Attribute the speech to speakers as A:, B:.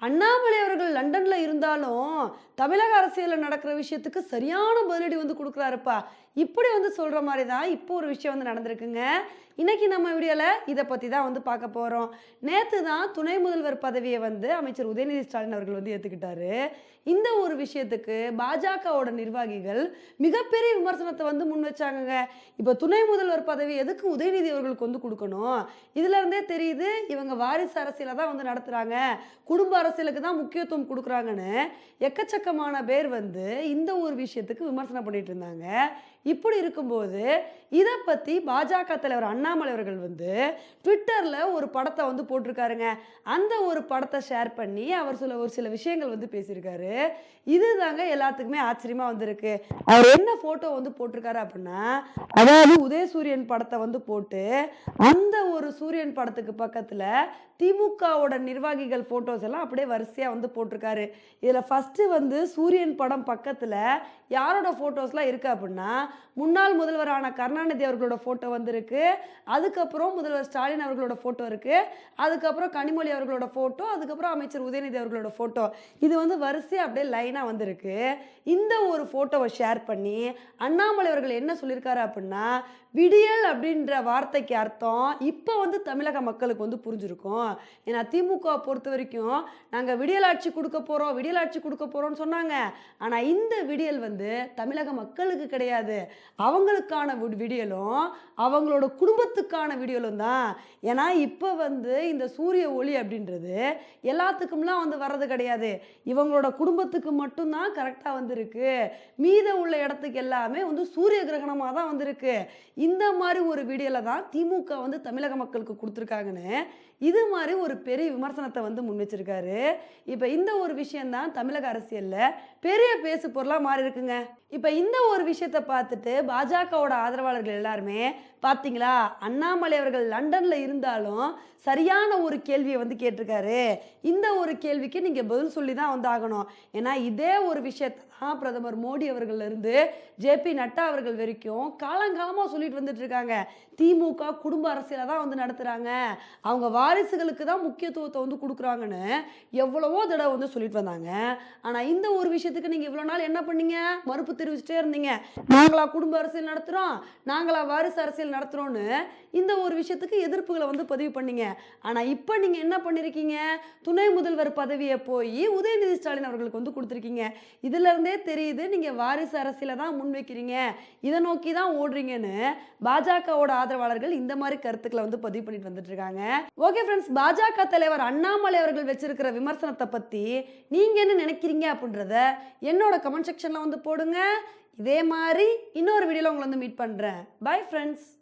A: அண்ணாமலை அவர்கள் லண்டனில் இருந்தாலும் தமிழக அரசியலில் நடக்கிற விஷயத்துக்கு சரியான பதிலடி வந்து கொடுக்குறாருப்பா. இப்படி வந்து சொல்கிற மாதிரி தான் இப்போ ஒரு விஷயம் வந்து நடந்திருக்குங்க. இன்றைக்கி நம்ம வீடியோவில் இதை பற்றி தான் வந்து பார்க்க போகிறோம் நேற்று தான் துணை முதல்வர் பதவியை வந்து அமைச்சர் உதயநிதி ஸ்டாலின் அவர்கள் வந்து ஏற்றுக்கிட்டாரு இந்த ஒரு விஷயத்துக்கு பாஜகவோட நிர்வாகிகள் மிகப்பெரிய விமர்சனத்தை வந்து முன் வச்சாங்கங்க. இப்போ துணை முதல்வர் பதவி எதுக்கு உதயநிதி அவர்களுக்கு வந்து கொடுக்கணும்? இதுலேருந்தே தெரியுது இவங்க வாரிசு அரசியலை தான் வந்து நடத்துகிறாங்க குடும்ப அரசியலுக்கு தான் முக்கியத்துவம் கொடுக்குறாங்கன்னு எக்கச்சக்கமான பேர் வந்து இந்த ஒரு விஷயத்துக்கு விமர்சனம் பண்ணிட்டு இருந்தாங்க. இப்படி இருக்கும்போது இதை பற்றி பாஜக தலைவர் அண்ணாமலை அவர்கள் வந்து ட்விட்டரில் ஒரு படத்தை வந்து போட்டிருக்காருங்க. அந்த ஒரு படத்தை ஷேர் பண்ணி அவர் சில ஒரு சில விஷயங்கள் வந்து பேசியிருக்காரு. இதுதாங்க எல்லாத்துக்குமே ஆச்சரியமாக வந்திருக்கு. அவர் என்ன ஃபோட்டோ வந்து போட்டிருக்காரு அப்படின்னா அதாவது உதயசூரியன் படத்தை வந்து போட்டு அந்த ஒரு சூரியன் படத்துக்கு பக்கத்தில் திமுகவோட நிர்வாகிகள் ஃபோட்டோஸ் எல்லாம் அப்படியே வரிசையாக வந்து போட்டிருக்காரு. இதில் ஃபஸ்ட்டு வந்து சூரியன் படம் பக்கத்தில் யாரோட ஃபோட்டோஸ்லாம் இருக்குது அப்படின்னா முன்னாள் முதல்வரான கருணாநிதி அவர்களோட ஃபோட்டோ வந்திருக்கு. அதுக்கப்புறம் முதல்வர் ஸ்டாலின் அவர்களோட ஃபோட்டோ இருக்குது அதுக்கப்புறம் கனிமொழி அவர்களோட ஃபோட்டோ அதுக்கப்புறம் அமைச்சர் உதயநிதி அவர்களோட ஃபோட்டோ இது வந்து வரிசையாக அப்படியே லைனாக வந்திருக்கு. இந்த ஒரு ஃபோட்டோவை ஷேர் பண்ணி அண்ணாமலை அவர்கள் என்ன சொல்லியிருக்காரு அப்படின்னா விடியல் அப்படின்ற வார்த்தைக்கு அர்த்தம் இப்போ வந்து தமிழக மக்களுக்கு வந்து புரிஞ்சிருக்கும். ஏன்னா திமுக பொறுத்த வரைக்கும் நாங்கள் விடியல் ஆட்சி கொடுக்க போகிறோம் விடியல் ஆட்சி கொடுக்க போகிறோம்னு சொன்னாங்க. ஆனால் இந்த விடியல் வந்து தமிழக மக்களுக்கு கிடையாது. அவங்களுக்கான விடியலும் அவங்களோட குடும்பத்துக்கான விடியலும் தான். ஏன்னா இப்போ வந்து இந்த சூரிய ஒளி அப்படின்றது எல்லாத்துக்கும்லாம் வந்து வர்றது கிடையாது. இவங்களோட குடும்பத்துக்கு மட்டும்தான் கரெக்டாக வந்திருக்கு. மீத உள்ள இடத்துக்கு எல்லாமே வந்து சூரிய கிரகணமாக தான் வந்திருக்கு. இந்த மாதிரி ஒரு விடியலை தான் திமுக வந்து தமிழக மக்களுக்கு கொடுத்துருக்காங்கன்னு இது மாதிரி ஒரு பெரிய விமர்சனத்தை வந்து முன் வச்சிருக்காரு. இப்போ இந்த ஒரு விஷயந்தான் தமிழக அரசியலில் பெரிய பேசு பொருளாக மாறி இருக்குங்க. இப்போ இந்த ஒரு விஷயத்தை பார்த்துட்டு பாஜகவோட ஆதரவாளர்கள் எல்லாருமே பார்த்தீங்களா அண்ணாமலை அவர்கள் லண்டனில் இருந்தாலும் சரியான ஒரு கேள்வியை வந்து கேட்டிருக்காரு. இந்த ஒரு கேள்விக்கு நீங்கள் பதில் சொல்லி தான் வந்து ஆகணும். ஏன்னா இதே ஒரு விஷயத்தை தான் பிரதமர் மோடி அவர்கள்லேருந்து ஜேபி நட்டா அவர்கள் வரைக்கும் காலங்காலமாக சொல்லிட்டு வந்துட்டு இருக்காங்க. திமுக குடும்ப அரசியலை தான் வந்து நடத்துகிறாங்க அவங்க வாரிசுகளுக்கு தான் முக்கியத்துவத்தை வந்து கொடுக்குறாங்கன்னு எவ்வளவோ தடவை வந்து சொல்லிட்டு வந்தாங்க. ஆனால் இந்த ஒரு விஷயத்துக்கு நீங்கள் இவ்வளோ நாள் என்ன பண்ணீங்க? மறுப்பு தெரிவிச்சுட்டே இருந்தீங்க. நாங்களா குடும்ப அரசியல் நடத்துகிறோம் நாங்களா வாரிசு அரசியல் நடத்துகிறோன்னு இந்த ஒரு விஷயத்துக்கு எதிர்ப்புகளை வந்து பதிவு பண்ணீங்க. ஆனால் இப்போ நீங்கள் என்ன பண்ணியிருக்கீங்க துணை முதல்வர் பதவியை போய் உதயநிதி ஸ்டாலின் அவர்களுக்கு வந்து கொடுத்துருக்கீங்க. இதுல இருந்தே தெரியுது நீங்கள் வாரிசு அரசியலை தான் முன்வைக்கிறீங்க இதை நோக்கி தான் ஓடுறீங்கன்னு பாஜகவோட ஆதரவாளர்கள் இந்த மாதிரி கருத்துக்களை வந்து பதிவு பண்ணிட்டு வந்துட்டு இருக்காங்க. ஓகே ஓகே ஃப்ரெண்ட்ஸ் பாஜக தலைவர் அண்ணாமலை அவர்கள் வச்சிருக்கிற விமர்சனத்தை பற்றி நீங்கள் என்ன நினைக்கிறீங்க அப்படின்றத என்னோட கமெண்ட் செக்ஷனில் வந்து போடுங்க. இதே மாதிரி இன்னொரு வீடியோவில் உங்களை வந்து மீட் பண்ணுறேன் பை ஃப்ரெண்ட்ஸ்